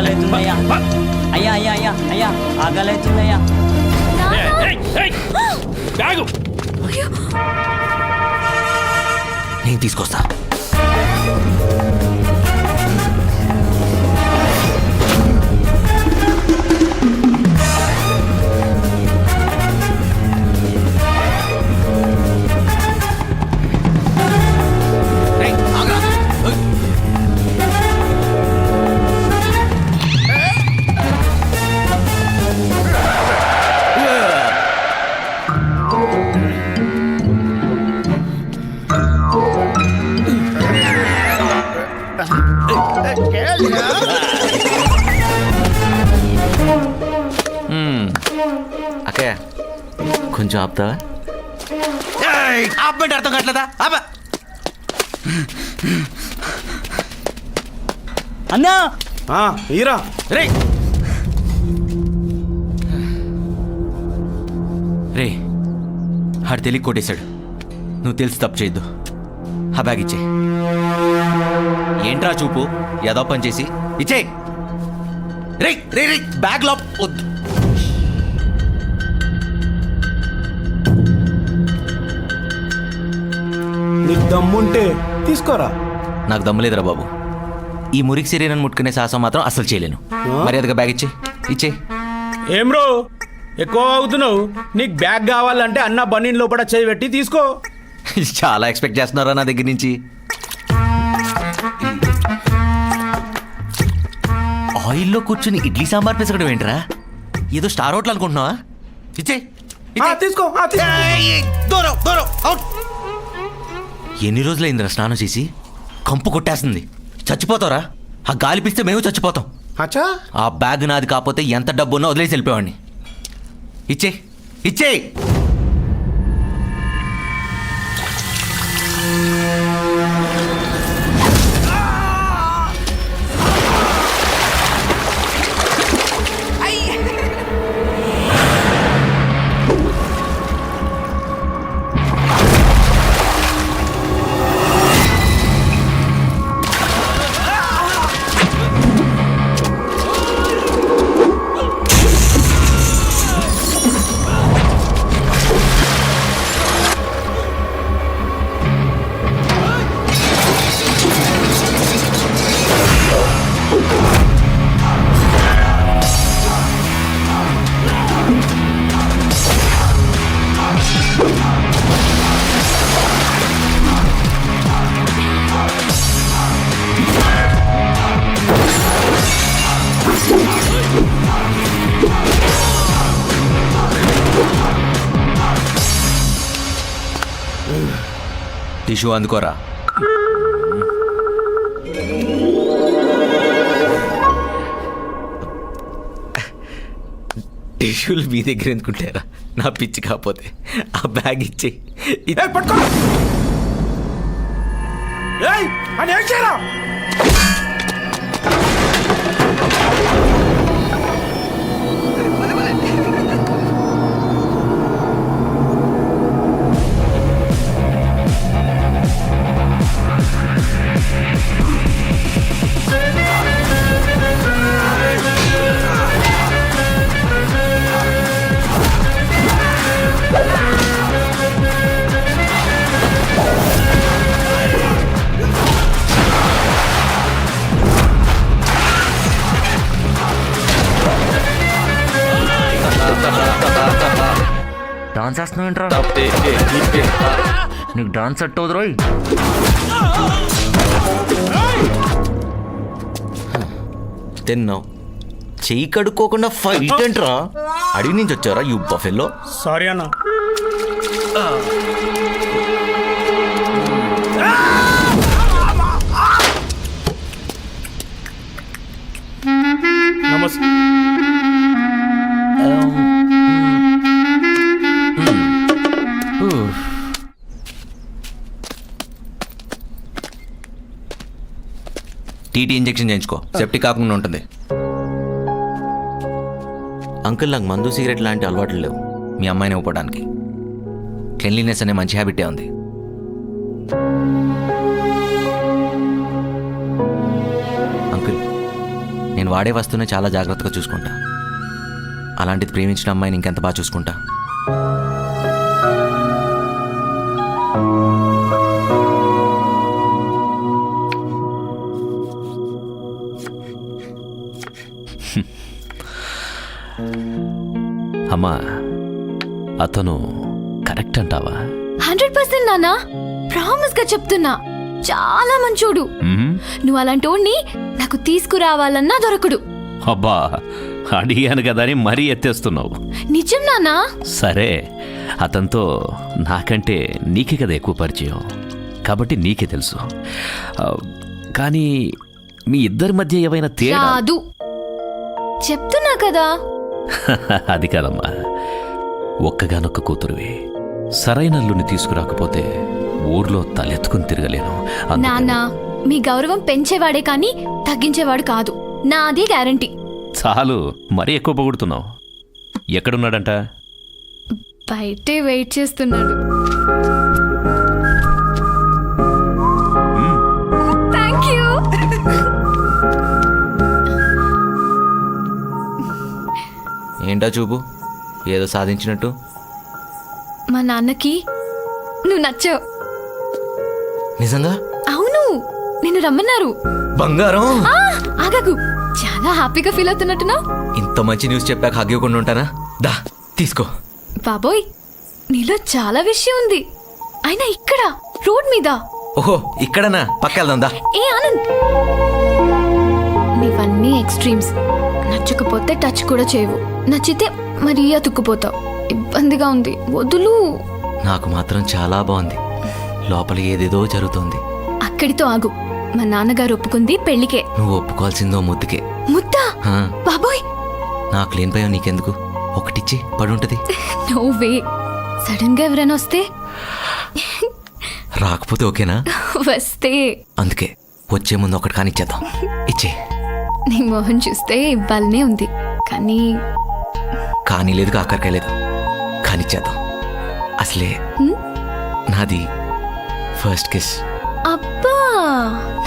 ఆకలవుతుందయ్యా అయ్యా అయ్యా అయ్యా అయ్యా ఆకలవుతుందయ్యా బ్యాగు నేను తీసుకొస్తా. ఆపుతావా ఆపమంటే అర్థం కావట్లేదా? ఆపా. అన్నా! ఆ, ఈరా. రే. రే ఆడు తెలియ కొట్టేశాడు. నువ్వు తెలిసి తప్పు చేయొద్దు. ఆ బ్యాగ్ ఇచ్చే ఏంట్రా చూపు? ఏదో పని చేసి. ఇచ్చే రే రే రే బ్యాగ్లో వద్దు. దమ్ముంటే తీసుకోరా. నాకు దమ్ములేదురా బాబు. ఈ మురికి శరీరాన్ని ముట్టుకునే సాహసం మాత్రం అసలు చేయలేను. మర్యాదగా బ్యాగ్ ఇచ్చే ఇచ్చే ఏం బ్రో? ఎక్కువ అవుతున్నావు నీకు బ్యాగ్ కావాలంటే అన్న బన్నీని లోపల చేయి పెట్టి తీసుకో. చాలా ఎక్స్పెక్ట్ చేస్తున్నారా నా దగ్గర నుంచి? ఆయిల్లో కూర్చుని ఇడ్లీ సాంబార్ పిసకడం ఏంట్రా? ఏదో స్టార్ హోటల్ అనుకుంటున్నావా? ఇచ్చే తీసుకో. ఆ, తీసుకో. ఎన్ని రోజులైందిరా స్నానం చేసి? కంపు కొట్టేస్తుంది. చచ్చిపోతారా ఆ గాలి పిస్తే మేము చచ్చిపోతాం. అచ్చా? ఆ బ్యాగ్ నాది కాకపోతే ఎంత డబ్బు ఉన్నా వదిలేసి వెళ్ళిపోవాడిని ఇచ్చే ఇచ్చే టిష్యూ అందుకోరా. టిష్యూలు మీ దగ్గర ఎందుకుంటారా నా పిచ్చి కాకపోతే. ఆ బ్యాగ్ ఇచ్చే. ఏయ్, పట్టుకో! డాన్స్ వేస్తున్నావు ఏంట్రా? నీకు డాన్స్ సెట్ అవుదు రోయ్. తిన్నావు. చెయ్యి కడుక్కోకుండా ఫైట్ ఏంట్రా? అడిగి నుంచి వచ్చారా యూ బఫెల్లో సారీ అన్న. టీటీ ఇంజెక్షన్ చేయించుకో. సెప్టిక్ కాకుండా ఉంటుంది. అంకుల్ నాకు మందు సిగరెట్ లాంటి అలవాట్లు లేవు. మీ అమ్మాయిని ఇవ్వడానికి. క్లెన్లీనెస్ అనే మంచి హ్యాబిటే ఉంది. అంకుల్ నేను వాడే వస్తువునే చాలా జాగ్రత్తగా చూసుకుంటా. అలాంటిది ప్రేమించిన అమ్మాయిని ఇంకెంత బాగా చూసుకుంటా? అమ్మా అతను కరెక్ట్ అంటావా? హండ్రెడ్ పర్సెంట్ నానా ప్రామిస్గా చెప్తున్నా. చాలా మంచోడు? నువ్వు అలాంటోడిని నాకు తీసుకురావాలన్నా దొరకడు. అబ్బా అడిగాను కదా అని మరీ ఎత్తేస్తున్నావు. నిజం నానా సరే అతనితో నాకంటే నీకే కదా ఎక్కువ పరిచయం. కాబట్టి నీకే తెలుసు. కానీ మీ ఇద్దరి మధ్య ఏవైనా తేడా? చెప్తున్నా కదా. అది కాదమ్మా. ఒక్కగానొక్క కూతురువి. సరైన అల్లుని తీసుకురాకపోతే ఊర్లో తలెత్తుకుని తిరగలేను. నాన్న మీ గౌరవం పెంచేవాడే కానీ తగ్గించేవాడు కాదు. నాది గ్యారంటీ. చాలు. మరీ ఎక్కువ పొగుడుతున్నావు. ఎక్కడున్నాడంట? బయటే వెయిట్ చేస్తున్నాడు. ఏంటా చూపు? ఏదో సాధించినట్టు? మా నాన్నకి నువ్వు నచ్చావు. నిజంగా? అవును నిన్ను రమ్మన్నారు. బంగారం? ఆ, ఆగకు. చాలా హ్యాపీగా ఫీల్ అవుతున్నట్టున్నావు. ఇంత మంచి న్యూస్ చెప్పాక హగ్గివ్వకుండా ఉంటానా? దా తీసుకో. బాబోయ్ నీలో చాలా విషయం ఉంది. అయినా ఇక్కడ రోడ్ మీద. ఓహో ఇక్కడనా? పక్క వెళ్దాం దా. ఏ ఆనంద్. నీవన్నీ ఎక్స్ట్రీమ్స్. నచ్చకపోతే టచ్ కూడా చేయవు. నచ్చితే మరీ అతుక్కుపోతావు. ఇబ్బందిగా ఉంది. వదులు. నాకు మాత్రం చాలా బాగుంది. లోపల ఏదేదో జరుగుతోంది. అక్కడితో ఆగు. మా నాన్నగారు ఒప్పుకుంది పెళ్ళికే నువ్వు ఒప్పుకోవాల్సిందో ముద్దుకే. ముద్దా? హా, బాబోయ్! నాకు లేని భయం నీకెందుకు? ఒకటిచ్చి పడుంటది. నో వే సడన్గా ఎవరైనా వస్తే? రాకపోతే ఓకేనా? వస్తే. అందుకే వచ్చే ముందు ఒకటి కానిచ్చేద్దాం. ఇచ్చే. నీ మొహం చూస్తే ఇవ్వాలనే ఉంది. కానీ కానీ లేదు కాకరకాయ లేదు. కానిచ్చేద్దాం అసలే హ్మ్? నాది ఫస్ట్ కిస్ అబ్బా!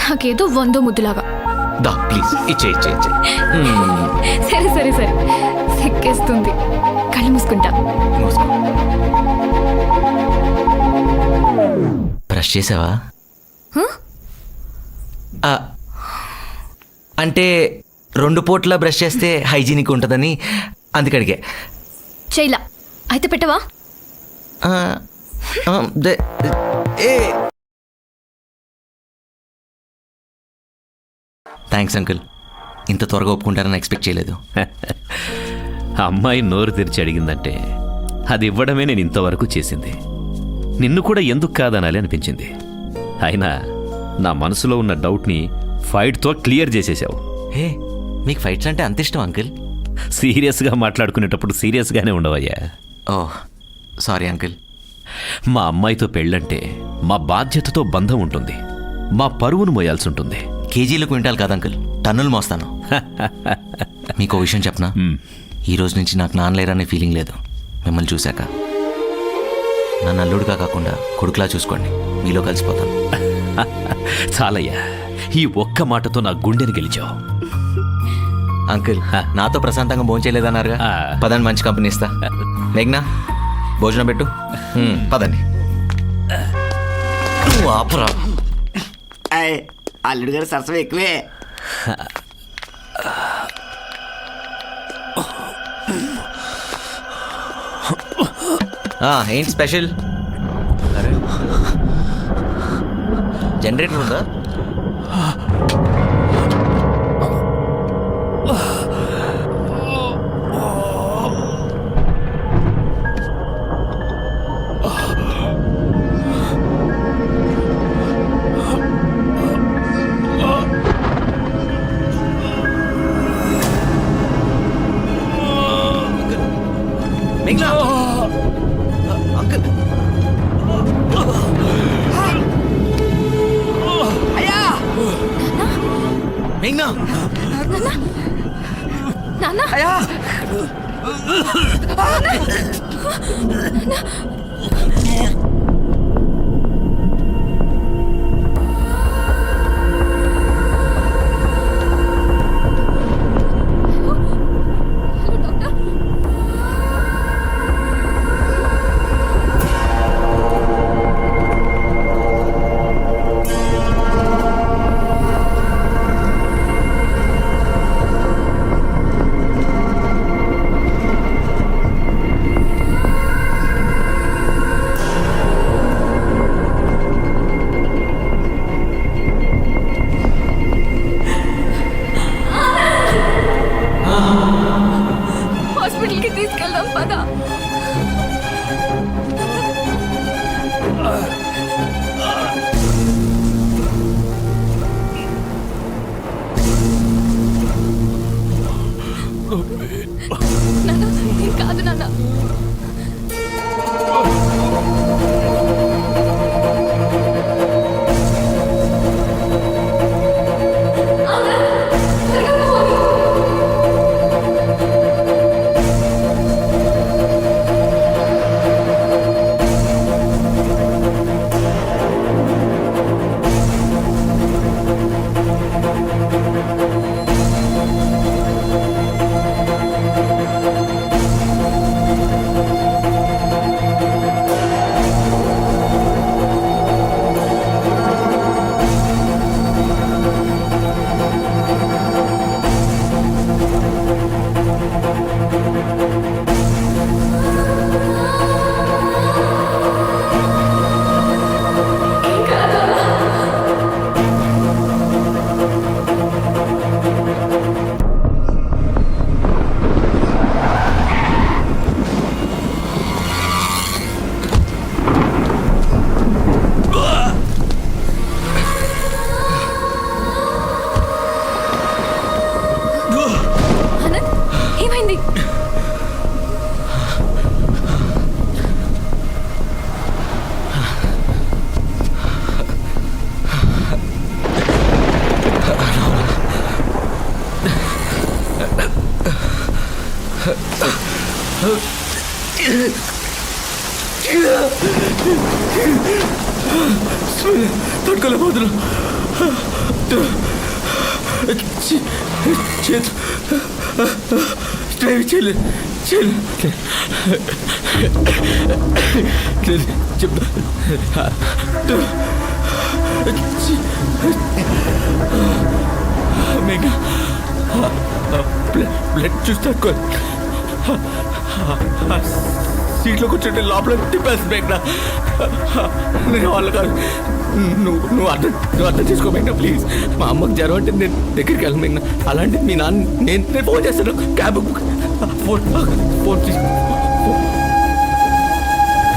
నాకేదో వందో ముద్దులాగా. దా ప్లీజ్ ఇచ్చే ఇచ్చే ఇచ్చే. మ్మ్. సరే సరే సరే. సిక్కేస్తుంది. కళ్ళు మూసుకుంటా. మూసుకో. బ్రష్ చేసావా హ? ఆ, అంటే రెండు పూట్ల బ్రష్ చేస్తే హైజీనిక్ ఉంటుందని అందుకడిగే చేయలా అయితే పెట్టవా? ఆ, ఆ, దే- ఏ. Thanks uncle. ఇంత త్వరగా ఒప్పుకుంటారని ఎక్స్పెక్ట్ చేయలేదు. అమ్మాయి నోరు తెరిచి అడిగిందంటే అది ఇవ్వడమే నేను ఇంతవరకు చేసింది. నిన్ను కూడా ఎందుకు కాదనాలి అనిపించింది. అయినా నా మనసులో ఉన్న డౌట్ని ఫైట్తో క్లియర్ చేసేసావు. హే మీకు ఫైట్స్ అంటే అంత ఇష్టం అంకుల్? సీరియస్గా మాట్లాడుకునేటప్పుడు సీరియస్గానే ఉండవయ్యా. ఓ సారీ అంకుల్. మా అమ్మాయితో పెళ్ళంటే మా బాధ్యతతో బంధం ఉంటుంది. మా పరువును మోయాల్సి ఉంటుంది. కేజీలు క్వింటాల్ కాదు అంకుల్. టన్నులు మోస్తాను. మీకు విషయం చెప్పనా ఈ రోజు నుంచి నాకు నాన్నలేరనే ఫీలింగ్ లేదు. మిమ్మల్ని చూశాక. నన్ను అల్లుడుగా కాకుండా కొడుకులా చూసుకోండి. మీలో కలిసిపోతాను. చాలయ్యా. ఈ ఒక్క మాటతో నా గుండెని గెలిచావు. అంకుల్ నాతో ప్రశాంతంగా భోంచేయలేదన్నారుగా ఆ. పదండి మంచి కంపెనీ ఇస్తా. మేఘ్నా భోజనం పెట్టు. పదండి. ఆపురా. అల్లుడు గారు సరసం ఎక్కువే. ఆ, ఏంటి స్పెషల్? జనరేటర్ ఉందా? మేఘ్నా అంకుల్ అయ్యా మేఘ్నా నాన్న అయ్యా కాదు నాన్న. చేతు డ్రైవ్ చేయలేదు చేయలేదు చెప్తా మేఘ బ్లడ్ చూసి తట్టుకో సీట్లో కూర్చుంటే లోపల తిప్పేసి మేఘన. నేను వాళ్ళు కాదు. నువ్వు నువ్వు అర్థం నువ్వు అర్థం చేసుకో మేఘన ప్లీజ్ మా అమ్మకి జ్వరం అంటే నేను దగ్గరికి వెళ్ళను అలాంటి మీ నాన్న నేను నేను ఫోన్ చేస్తాను. క్యాబ్ బుక్ ఫోన్ ఫోన్ తీసి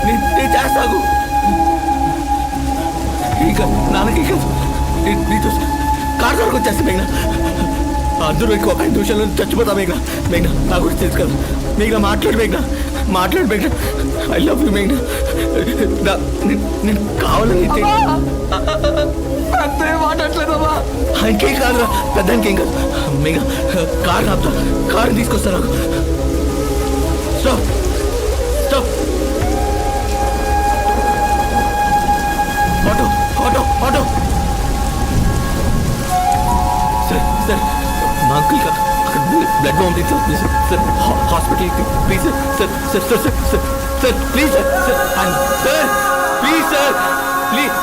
నేను చేస్తాను ఇంకా నాన్నకి ఇంకా నీతో కార్ వరకు వచ్చేస్తా మేఘన. అందరూ ఇంకో ఒక ఐదు నిమిషాల్లో చచ్చిపోతా మేఘన. మేఘన నా గురించి తెలుసు కదా మేఘన మాట్లాడు మేఘన. మాట్లాడు మేఘన ఐ లవ్ యూ మేఘన. నేను- కావాలని అంతే మాట్లాడలేదమ్మా ఇంకేం కాదు పెద్ద ఇంకేం కాదు. మేఘ కార్ ఆపుతా. కారు తీసుకొస్తా నాకు. Stop stop auto auto auto sir sir మా అంకుల్ కా- బ్లడ్ బ్లడ్ పంపించారు ప్లీజ్ సార్ హాస్పిటల్కి please sir sir sir sir sir sir please sir sir please sir please